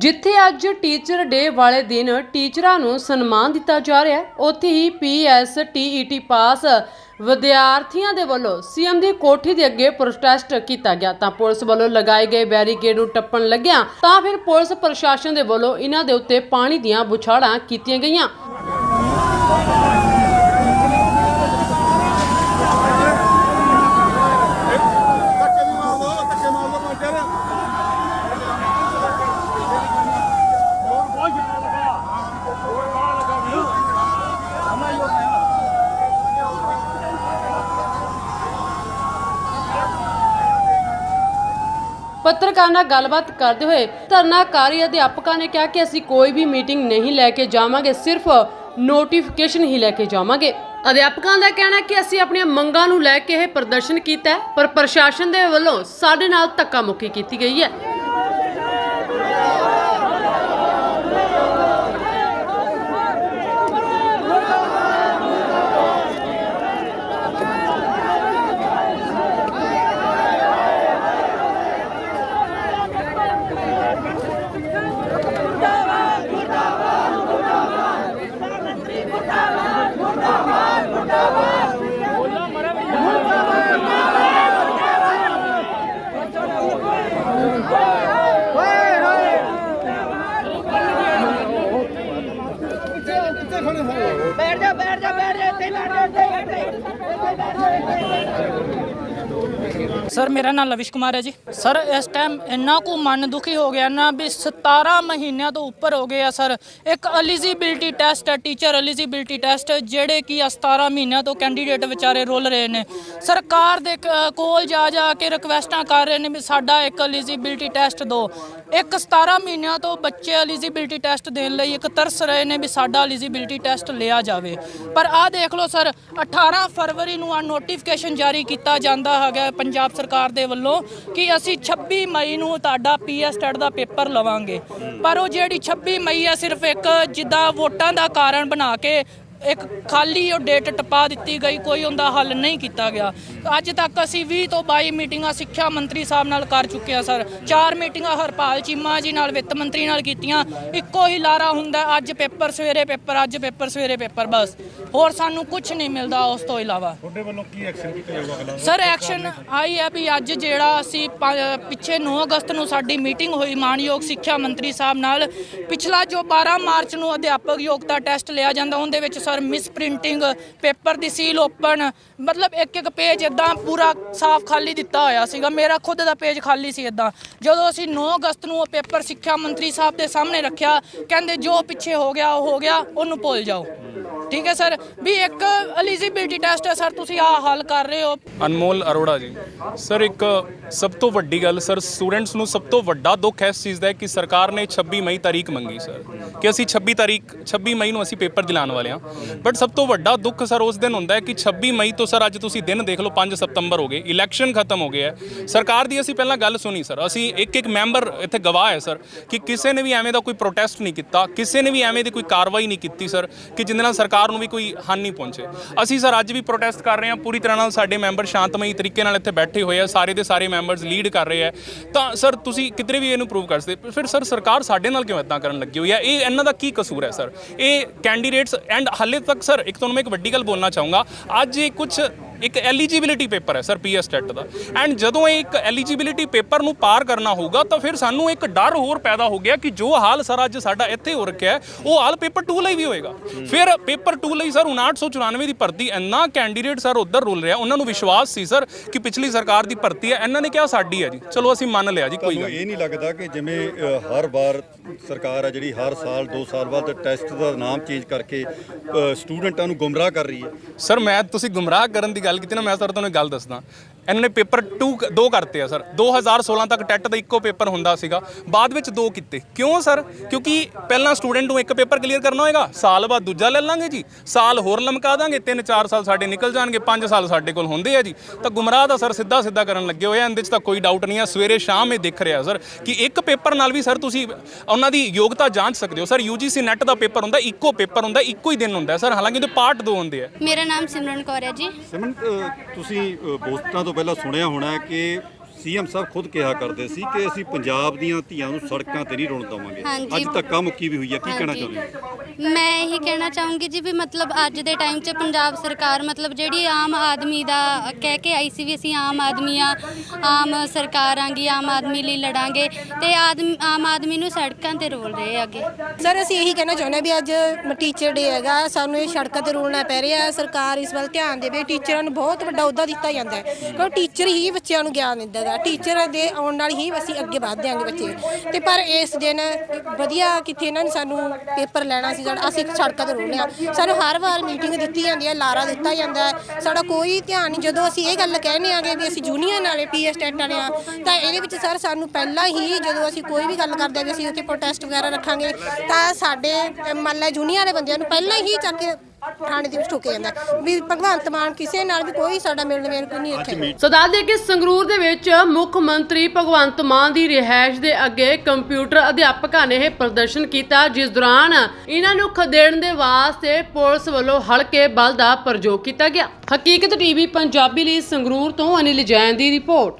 ਜਿੱਥੇ ਅੱਜ teacher day ਵਾਲੇ ਦਿਨ ਟੀਚਰਾਂ ਨੂੰ ਸਨਮਾਨ ਦਿੱਤਾ ਜਾ ਰਿਹਾ ਹੈ, ਉੱਥੇ ਹੀ ਪੀਐਸ ਟੀਈਟੀ ਪਾਸ ਵਿਦਿਆਰਥੀਆਂ ਦੇ ਵੱਲੋਂ ਸੀਐਮ ਦੀ ਕੋਠੀ ਦੇ ਅੱਗੇ ਪ੍ਰੋਟੈਸਟ ਕੀਤਾ ਗਿਆ। ਤਾਂ ਪੁਲਿਸ ਵੱਲੋਂ ਲਗਾਏ ਗਏ ਬੈਰੀਕੇਡ ਨੂੰ ਟੱਪਣ ਲੱਗਿਆ, ਤਾਂ ਫਿਰ ਪੁਲਿਸ ਪ੍ਰਸ਼ਾਸਨ ਦੇ ਵੱਲੋਂ ਇਹਨਾਂ ਦੇ ਉੱਤੇ ਪਾਣੀ ਦੀਆਂ ਬੁਛਾੜਾਂ ਕੀਤੀਆਂ ਗਈਆਂ ਧੱਕੇ ਵੀ ਮਾਰ ਦੋ ਧੱਕੇ ਮਾਰ ਦੋ ਪੰਜਰ ਪੱਤਰਕਾਰ ਨਾਲ ਗੱਲਬਾਤ ਕਰਦੇ ਹੋਏ ਧਰਨਾਕਾਰੀ ਅਧਿਆਪਕਾਂ ਨੇ ਕਿਹਾ ਕਿ ਅਸੀਂ ਕੋਈ ਵੀ ਮੀਟਿੰਗ ਨਹੀਂ ਲੈ ਕੇ ਜਾਵਾਂਗੇ, ਸਿਰਫ ਨੋਟੀਫਿਕੇਸ਼ਨ ਹੀ ਲੈ ਕੇ ਜਾਵਾਂਗੇ। ਅਧਿਆਪਕਾਂ ਦਾ ਕਹਿਣਾ ਕਿ ਅਸੀਂ ਆਪਣੀਆਂ ਮੰਗਾਂ ਨੂੰ ਲੈ ਕੇ ਇਹ ਪ੍ਰਦਰਸ਼ਨ ਕੀਤਾ ਪਰ ਪ੍ਰਸ਼ਾਸਨ ਦੇ ਵੱਲੋਂ ਸਾਡੇ ਨਾਲ ਧੱਕਾ ਮੁੱਕੀ ਕੀਤੀ ਗਈ ਹੈ। ਬੈਠ ਜਾ ਬੈਠ ਜਾ ਬੈਠ ਜਾ ਇੱਥੇ ਹੀ ਬੈਠ ਜਾ ਇੱਥੇ ਹੀ ਬੈਠ ਜਾ। ਸਰ, ਮੇਰਾ ਨਾਮ ਲਵਿਸ਼ ਕੁਮਾਰ ਹੈ ਜੀ। ਸਰ, ਇਸ ਟਾਈਮ ਇੰਨਾ ਕੁ ਮਨ ਦੁਖੀ ਹੋ ਗਿਆ ਨਾ ਵੀ 17 ਮਹੀਨਿਆਂ ਤੋਂ ਉੱਪਰ ਹੋ ਗਏ ਆ, ਸਰ। ਇੱਕ ਐਲੀਜੀਬਿਲਟੀ ਟੈਸਟ ਹੈ ਟੀਚਰ ਐਲੀਜੀਬਿਲਟੀ ਟੈਸਟ ਜਿਹੜੇ ਕਿ ਆ 17 ਮਹੀਨਿਆਂ ਤੋਂ ਕੈਂਡੀਡੇਟ ਵਿਚਾਰੇ ਰੁੱਲ ਰਹੇ ਨੇ। ਸਰਕਾਰ ਦੇ ਕ- ਕੋਲ ਜਾ ਜਾ ਕੇ ਰਿਕਵੈਸਟਾਂ ਕਰ ਰਹੇ ਨੇ ਵੀ ਸਾਡਾ ਇੱਕ ਐਲੀਜੀਬਿਲਟੀ ਟੈਸਟ ਦਿਓ ਇੱਕ 17 ਮਹੀਨਿਆਂ ਤੋਂ ਬੱਚੇ ਐਲੀਜੀਬਿਲਟੀ ਟੈਸਟ ਦੇਣ ਲਈ ਇੱਕ ਤਰਸ ਰਹੇ ਨੇ ਵੀ ਸਾਡਾ ਐਲੀਜੀਬਿਲਟੀ ਟੈਸਟ ਲਿਆ ਜਾਵੇ। ਪਰ ਆਹ ਦੇਖ ਲਓ, ਸਰ 18 ਫਰਵਰੀ ਨੂੰ ਆ ਨੋਟੀਫਿਕੇਸ਼ਨ ਜਾਰੀ ਕੀਤਾ ਜਾਂਦਾ ਹੈਗਾ ਪੰਜਾਬ ਸਰਕਾਰ ਦੇ ਵੱਲੋਂ ਕਿ ਅਸੀਂ 26 ਮਈ ਨੂੰ ਤੁਹਾਡਾ ਪੀਐਸ ਟੈਟ ਦਾ ਪੇਪਰ ਲਵਾਂਗੇ। ਪਰ ਉਹ ਜਿਹੜੀ 26 ਮਈ ਆ, ਸਿਰਫ ਇੱਕ ਜਿੱਦਾਂ ਵੋਟਾਂ ਦਾ ਕਾਰਨ ਬਣਾ ਕੇ ਇੱਕ ਖਾਲੀ ਉਹ ਡੇਟ ਟਪਾ ਦਿੱਤੀ ਗਈ ਕੋਈ ਉਹਦਾ ਹੱਲ ਨਹੀਂ ਕੀਤਾ ਗਿਆ। ਅੱਜ ਤੱਕ ਅਸੀਂ 20 ਤੋਂ 22 ਮੀਟਿੰਗਾਂ ਸਿੱਖਿਆ ਮੰਤਰੀ ਸਾਹਿਬ ਨਾਲ ਕਰ ਚੁੱਕੇ ਹਾਂ ਸਰ। ਚਾਰ ਮੀਟਿੰਗਾਂ ਹਰਪਾਲ ਚੀਮਾ ਜੀ ਨਾਲ ਵਿੱਤ ਮੰਤਰੀ ਨਾਲ ਕੀਤੀਆਂ। ਇੱਕੋ ਹੀ ਲਾਰਾ ਹੁੰਦਾ ਅੱਜ ਪੇਪਰ ਸਵੇਰੇ ਪੇਪਰ ਅੱਜ ਪੇਪਰ ਸਵੇਰੇ ਪੇਪਰ ਬਸ। ਹੋਰ ਸਾਨੂੰ ਕੁਝ ਨਹੀਂ ਮਿਲਦਾ ਉਸ ਤੋਂ ਇਲਾਵਾ। ਤੁਹਾਡੇ ਵੱਲੋਂ ਕੀ ਐਕਸ਼ਨ ਕੀਤਾ ਜਾਊਗਾ ਅਗਲਾ? ਸਰ ਐਕਸ਼ਨ ਆਈ ਹੈ ਵੀ ਅੱਜ ਜਿਹੜਾ ਅਸੀਂ ਪਿੱਛੇ 9 ਅਗਸਤ ਨੂੰ ਸਾਡੀ ਮੀਟਿੰਗ ਹੋਈ ਮਾਨਯੋਗ ਸਿੱਖਿਆ ਮੰਤਰੀ ਸਾਹਿਬ ਨਾਲ ਪਿਛਲਾ ਜੋ 12 ਮਾਰਚ ਨੂੰ ਅਧਿਆਪਕ ਯੋਗਤਾ ਟੈਸਟ ਲਿਆ ਜਾਂਦਾ ਉਹਦੇ ਵਿੱਚ ਸਰ ਮਿਸ ਪ੍ਰਿੰਟਿੰਗ ਪੇਪਰ ਦੀ ਸੀਲ ਓਪਨ ਮਤਲਬ ਇੱਕ ਇੱਕ ਪੇਜ ਇਦਾਂ ਪੂਰਾ ਸਾਫ਼ ਖਾਲੀ ਦਿੱਤਾ ਹੋਇਆ ਸੀਗਾ। ਮੇਰਾ ਖੁਦ ਦਾ ਪੇਜ ਖਾਲੀ ਸੀ ਇਦਾਂ ਜਦੋਂ ਅਸੀਂ 9 ਅਗਸਤ ਨੂੰ ਉਹ ਪੇਪਰ ਸਿੱਖਿਆ ਮੰਤਰੀ ਸਾਹਿਬ ਦੇ ਸਾਹਮਣੇ ਰੱਖਿਆ, ਕਹਿੰਦੇ ਜੋ ਪਿੱਛੇ ਹੋ ਗਿਆ, ਉਹ ਹੋ ਗਿਆ, ਉਹਨੂੰ ਭੁੱਲ ਜਾਓ। ਠੀਕ ਹੈ ਸਰ? ਵੀ ਇੱਕ ਐਲੀਜੀਬਿਲਟੀ ਟੈਸਟ ਹੈ ਸਰ, ਤੁਸੀਂ ਆਹ ਹੱਲ ਕਰ ਰਹੇ ਹੋ। ਅਨਮੋਲ ਅਰੋੜਾ ਜੀ। ਸਰ, ਇੱਕ ਸਭ ਤੋਂ ਵੱਡੀ ਗੱਲ, ਸਰ ਸਟੂਡੈਂਟਸ ਨੂੰ ਸਭ ਤੋਂ ਵੱਡਾ ਦੁੱਖ ਇਸ ਚੀਜ਼ ਦਾ ਹੈ ਕਿ ਸਰਕਾਰ ਨੇ 26 ਮਈ ਤਾਰੀਖ ਮੰਗੀ, ਸਰ। ਕਿ ਅਸੀਂ 26 ਤਾਰੀਖ 26 ਮਈ ਨੂੰ ਅਸੀਂ ਪੇਪਰ ਦਿਲਾਉਣ ਵਾਲੇ ਹਾਂ। ਬਟ ਸਭ ਤੋਂ ਵੱਡਾ ਦੁੱਖ, ਸਰ, ਉਸ ਦਿਨ ਹੁੰਦਾ ਹੈ ਕਿ 26 ਮਈ ਤੋਂ, ਸਰ, ਅੱਜ ਤੁਸੀਂ ਦਿਨ ਦੇਖ ਲਓ 5 ਸਤੰਬਰ ਹੋ ਗਏ ਇਲੈਕਸ਼ਨ ਖਤਮ ਹੋ ਗਿਆ ਹੈ। ਸਰਕਾਰ ਦੀ ਅਸੀਂ ਪਹਿਲਾਂ ਗੱਲ ਸੁਣੀ, ਸਰ। ਅਸੀਂ ਇੱਕ ਇੱਕ ਮੈਂਬਰ ਇੱਥੇ ਗਵਾਹ ਹੈ, ਸਰ, ਕਿ ਕਿਸੇ ਨੇ ਵੀ ਐਵੇਂ ਦਾ ਕੋਈ ਪ੍ਰੋਟੈਸਟ ਨਹੀਂ ਕੀਤਾ, ਕਿਸੇ ਨੇ ਵੀ ਐਵੇਂ ਦੀ ਕੋਈ ਕਾਰਵਾਈ ਨਹੀਂ ਕੀਤੀ, ਸਰ, ਕਿ ਜਿਹਦੇ ਨਾਲ ਸਰਕਾਰ ਨੂੰ ਵੀ ਕੋਈ ਹਾਨੀ ਪਹੁੰਚੇ। ਅਸੀਂ ਸਰ ਅੱਜ ਵੀ ਪ੍ਰੋਟੈਸਟ ਕਰ ਰਹੇ ਹਾਂ। ਪੂਰੀ ਤਰ੍ਹਾਂ ਨਾਲ ਸਾਡੇ ਮੈਂਬਰ ਸ਼ਾਂਤਮਈ ਤਰੀਕੇ ਨਾਲ ਇੱਥੇ ਬੈਠੇ ਹੋਏ ਆ। ਸਾਰੇ ਦੇ ਸਾਰੇ ਮੈਂਬਰਸ ਲੀਡ ਕਰ ਰਹੇ ਆ। ਤਾਂ ਸਰ ਤੁਸੀਂ ਕਿਧਰੇ ਵੀ ਇਹਨੂੰ ਪ੍ਰੂਵ ਕਰ ਸਕਦੇ। ਫਿਰ ਸਰ ਸਰਕਾਰ ਸਾਡੇ ਨਾਲ ਕਿਉਂ ਇਦਾਂ ਕਰਨ ਲੱਗੀ ਹੋਈ ਹੈ ਇਹ ਇਹਨਾਂ ਦਾ ਕੀ ਕਸੂਰ ਹੈ ਸਰ? ਇਹ ਕੈਂਡੀਡੇਟਸ ਐਂਡ ਹਾਲੇ ਤੱਕ ਸਰ ਇੱਕ ਤੁਹਾਨੂੰ ਮੈਂ ਇੱਕ ਵੱਡੀ ਗੱਲ ਬੋਲਣਾ ਚਾਹੂੰਗਾ। ਅੱਜ ਇਹ ਕੁਝ ਇੱਕ ਐਲੀਜੀਬਿਲਿਟੀ ਪੇਪਰ ਹੈ ਸਰ ਪੀਐਸ ਟੈਟ ਦਾ। ਐਂਡ ਜਦੋਂ ਇਹ ਇੱਕ ਐਲੀਜੀਬਿਲਿਟੀ ਪੇਪਰ ਨੂੰ ਪਾਰ ਕਰਨਾ ਹੋਊਗਾ ਤਾਂ ਫਿਰ ਸਾਨੂੰ ਇੱਕ ਡਰ ਹੋਰ ਪੈਦਾ ਹੋ ਗਿਆ ਕਿ ਜੋ ਹਾਲ ਸਰ ਅੱਜ ਸਾਡਾ ਇੱਥੇ ਹੋ ਰੱਖਿਆ ਹੈ ਉਹ ਹਾਲ ਪੇਪਰ 2 ਲਈ ਵੀ ਹੋਏਗਾ। ਫਿਰ ਪੇਪਰ 2 ਲਈ ਸਰ 5994 ਦੀ ਭਰਤੀ ਇੰਨਾ ਕੈਂਡੀਡੇਟ ਸਰ ਉਧਰ ਰੁਲ ਰਿਹਾ। ਉਹਨਾਂ ਨੂੰ ਵਿਸ਼ਵਾਸ ਸੀ ਸਰ ਕਿ ਪਿਛਲੀ ਸਰਕਾਰ ਦੀ ਭਰਤੀ ਹੈ। ਇਹਨਾਂ ਨੇ ਕਿਹਾ ਸਾਡੀ ਹੈ ਜੀ। ਚਲੋ ਅਸੀਂ ਮੰਨ ਲਿਆ ਜੀ ਕੋਈ ਗੱਲ। ਇਹ ਨਹੀਂ। ਲੱਗਦਾ ਕਿ ਜਿਵੇਂ ਹਰ ਵਾਰ ਸਰਕਾਰ ਹੈ ਜਿਹੜੀ ਹਰ ਸਾਲ 2 ਸਾਲ ਬਾਅਦ ਟੈਸਟ ਦਾ ਨਾਮ ਚੇਂਜ ਕਰਕੇ ਸਟੂਡੈਂਟਾਂ ਨੂੰ ਗੁੰਮਰਾਹ ਕਰ ਰਹੀ ਹੈ? ਸਰ ਮੈਂ ਤੁਸੀਂ ਗੁੰਮਰਾਹ ਕਰਨ ਦੀ ਗੱਲ ਕੀਤੀ ਨਾ ਮੈਂ ਸਰ ਤੁਹਾਨੂੰ ਗੱਲ ਦੱਸਦਾ। ਇਹਨਾਂ ਨੇ ਪੇਪਰ 2 ਦੋ ਕਰਤੇ ਆ ਸਰ। 2016 ਤੱਕ ਟੈਟ ਦਾ ਇੱਕੋ ਪੇਪਰ ਹੁੰਦਾ ਸੀਗਾ। ਬਾਅਦ ਵਿੱਚ ਦੋ ਕੀਤੇ। ਕਿਉਂ ਸਰ? ਕਿਉਂਕਿ ਪਹਿਲਾਂ ਸਟੂਡੈਂਟ ਨੂੰ ਇੱਕ ਪੇਪਰ ਕਲੀਅਰ ਕਰਨਾ ਹੋਏਗਾ ਸਾਲ ਬਾਅਦ ਦੂਜਾ ਲੈ ਲਾਂਗੇ ਜੀ। ਸਾਲ ਹੋਰ ਲਮਕਾ ਦਾਂਗੇ 3-4 ਸਾਲ ਸਾਡੇ ਨਿਕਲ ਜਾਣਗੇ 5 ਸਾਲ ਸਾਡੇ ਕੋਲ ਹੁੰਦੇ ਆ ਜੀ। ਤਾਂ ਗੁੰਮਰਾਹ ਦਾ ਸਰ ਸਿੱਧਾ ਸਿੱਧਾ ਕਰਨ ਲੱਗੇ ਹੋਏ ਆ ਇਹਦੇ 'ਚ ਤਾਂ ਕੋਈ ਡਾਊਟ ਨਹੀਂ ਆ। ਸਵੇਰੇ ਸ਼ਾਮ ਇਹ ਦਿਖ ਰਿਹਾ ਸਰ ਕਿ ਇੱਕ ਪੇਪਰ ਨਾਲ ਵੀ ਸਰ ਤੁਸੀਂ ਉਹਨਾਂ ਦੀ ਯੋਗਤਾ ਜਾਂਚ ਸਕਦੇ ਹੋ। ਸਰ UGC ਨੈਟ ਦਾ ਪੇਪਰ ਹੁੰਦਾ ਇੱਕੋ ਪੇਪਰ ਹੁੰਦਾ ਇੱਕੋ ਹੀ ਦਿਨ ਹੁੰਦਾ ਸਰ। ਹਾਲਾਂਕਿ ਉਹਦੇ ਪਾਰਟ ਦੋ ਹੁੰਦੇ ਆ। ਮੇਰਾ ਨਾਮ ਸਿਮਰਨ ਕੌਰ ਹੈ ਜੀ। ਸਿਮਨ ਅ, ਤੁਸੀਂ ਅ, ਤੋਂ ਪਹਿਲਾਂ ਸੁਣਿਆ ਹੋਣਾ ਕਿ ਸੀਐਮ ਸਾਹਿਬ ਖੁਦ ਕਿਹਾ ਕਰਦੇ ਸੀ ਕਿ ਅਸੀਂ ਪੰਜਾਬ ਦੀਆਂ ਧੀਆਂ ਨੂੰ ਸੜਕਾਂ ਤੇ ਨਹੀਂ ਰੋਣ ਦਵਾਂਗੇ ਹਾਂਜੀ। ਅੱਜ ਧੱਕਾ ਮੁੱਕੀ ਵੀ ਹੋਈ ਹੈ ਕੀ ਕਹਿਣਾ ਹਾਂਜੀ। ਚਾਹੁੰਦੇ ਹੋ ਮੈਂ ਇਹੀ ਕਹਿਣਾ ਚਾਹੂੰਗੀ ਜੀ ਵੀ ਮਤਲਬ ਅੱਜ ਦੇ ਟਾਈਮ 'ਚ ਪੰਜਾਬ ਸਰਕਾਰ ਮਤਲਬ ਜਿਹੜੀ ਆਮ ਆਦਮੀ ਦਾ ਕਹਿ ਕੇ ਆਈ ਸੀ ਵੀ ਅਸੀਂ ਆਮ ਆਦਮੀ ਆ, ਆਮ ਸਰਕਾਰ ਆਂਗੀ, ਆਮ ਆਦਮੀ ਲਈ ਲੜਾਂਗੇ ਤੇ ਆਦਮੀ, ਆਮ ਆਦਮੀ ਨੂੰ ਸੜਕਾਂ ਤੇ ਰੋਲ ਰਹੇ ਅੱਗੇ। ਸਰ ਅਸੀਂ ਇਹੀ ਕਹਿਣਾ ਚਾਹੁੰਦੇ ਹਾਂ ਵੀ ਅੱਜ ਟੀਚਰ ਡੇ ਹੈਗਾ, ਸਾਨੂੰ ਇਹ ਸੜਕਾਂ ਤੇ ਰੋਲਣਾ ਪੈ ਰਿਹਾ, ਸਰਕਾਰ ਇਸ ਵੱਲ ਧਿਆਨ ਦੇਵੇ ਟੀਚਰਾਂ ਨੂੰ ਬਹੁਤ ਵੱਡਾ ਅਹੁਦਾ ਦਿੱਤਾ ਜਾਂਦਾ ਹੈ ਕਿਉਂਕਿ ਟੀਚਰ ਹੀ ਬੱਚਿਆਂ ਨੂੰ ਗਿਆਨ ਦਿੰਦਾ ਹੈ ਟੀਚਰ ਦੇ ਆਉਣ ਨਾਲ ਹੀ ਅਸੀਂ ਅੱਗੇ ਵੱਧ ਦਿਆਂਗੇ ਬੱਚੇ। ਤੇ ਪਰ ਇਸ ਦਿਨ ਵਧੀਆ ਕਿੱਥੇ ਇਹਨਾਂ ਨੇ ਸਾਨੂੰ ਪੇਪਰ ਲੈਣਾ ਸੀ ਸਾਡਾ ਅਸੀਂ ਸੜਕਾਂ ਤੇ ਰੋਣੇ ਹਾਂ ਸਾਨੂੰ ਹਰ ਵਾਰ ਮੀਟਿੰਗ ਦਿੱਤੀ ਜਾਂਦੀ ਹੈ, ਲਾਰਾ ਦਿੱਤਾ ਜਾਂਦਾ ਹੈ। ਸਾਡਾ ਕੋਈ ਧਿਆਨ ਨਹੀਂ, ਜਦੋਂ ਅਸੀਂ ਇਹ ਗੱਲ ਕਹਿੰਦੇ ਆਂਗੇ ਵੀ ਅਸੀਂ ਜੂਨੀਅਰ ਨਾਲੇ ਪੀਐਸ ਟੈਂਟ ਵਾਲੇ ਆ, ਤਾਂ ਇਹਦੇ ਵਿੱਚ ਸਰ ਸਾਨੂੰ ਪਹਿਲਾਂ ਹੀ ਜਦੋਂ ਅਸੀਂ ਕੋਈ ਵੀ ਗੱਲ ਕਰਦੇ ਆ ਵੀ ਅਸੀਂ ਉੱਥੇ ਪ੍ਰੋਟੈਸਟ ਵਗੈਰਾ ਰੱਖਾਂਗੇ, ਤਾਂ ਸਾਡੇ, ਮੰਨ ਲੈ ਜੂਨੀਅਰ ਵਾਲੇ ਬੰਦਿਆਂ ਨੂੰ ਪਹਿਲਾਂ ਹੀ ਚੱਕ ਕੇ ਥਾਣੇ ਦੇ ਵਿੱਚ ਠੋਕਿਆ ਜਾਂਦਾ। ਵੀ ਭਗਵੰਤ ਮਾਨ ਕਿਸੇ ਨਾਲ ਵੀ ਕੋਈ ਸਾਡਾ ਮਿਲਣ ਮੇਲ ਨਹੀਂ ਇੱਥੇ। ਸੋ ਦੱਸ ਦੇ ਕਿ ਸੰਗਰੂਰ ਦੇ ਵਿੱਚ ਮੁੱਖ ਮੰਤਰੀ ਭਗਵੰਤ ਮਾਨ ਦੀ ਰਿਹਾਇਸ਼ ਦੇ ਅੱਗੇ ਕੰਪਿਊਟਰ ਅਧਿਆਪਕਾਂ ਨੇ ਇਹ ਪ੍ਰਦਰਸ਼ਨ ਕੀਤਾ ਜਿਸ ਦੌਰਾਨ ਇਹਨਾਂ ਨੂੰ ਖਦੇੜਨ ਦੇ ਵਾਸਤੇ ਪੁਲਿਸ ਵੱਲੋਂ ਹਲਕੇ ਬਲ ਦਾ ਪ੍ਰਯੋਗ ਕੀਤਾ ਗਿਆ। ਹਕੀਕਤ ਟੀਵੀ ਪੰਜਾਬੀ ਲਈ ਸੰਗਰੂਰ ਤੋਂ ਅਨਿਲ ਜੈਨ ਦੀ ਰਿਪੋਰਟ।